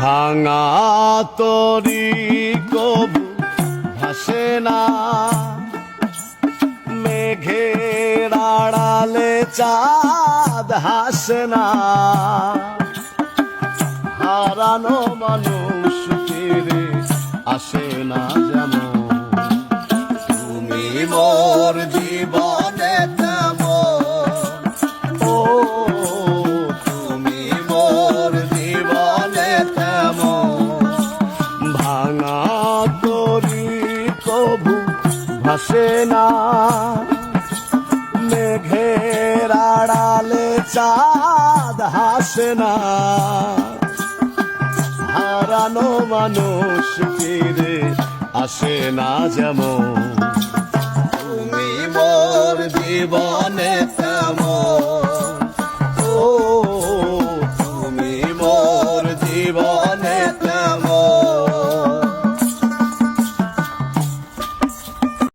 ভাঙা তরি কবু ভাসে না। মেঘের আড়ালে চাঁদ হাসে না। হারানো মানুষ ফিরে আসে না যেমন তুমি মোর জীবনে ভাঙা তরি কবু ভাসে না। মেঘের আড়ালে চাঁদ হাসে না। হারানো মানুষ ফিরে আসে না যেমন। তুমি মোর জীবনে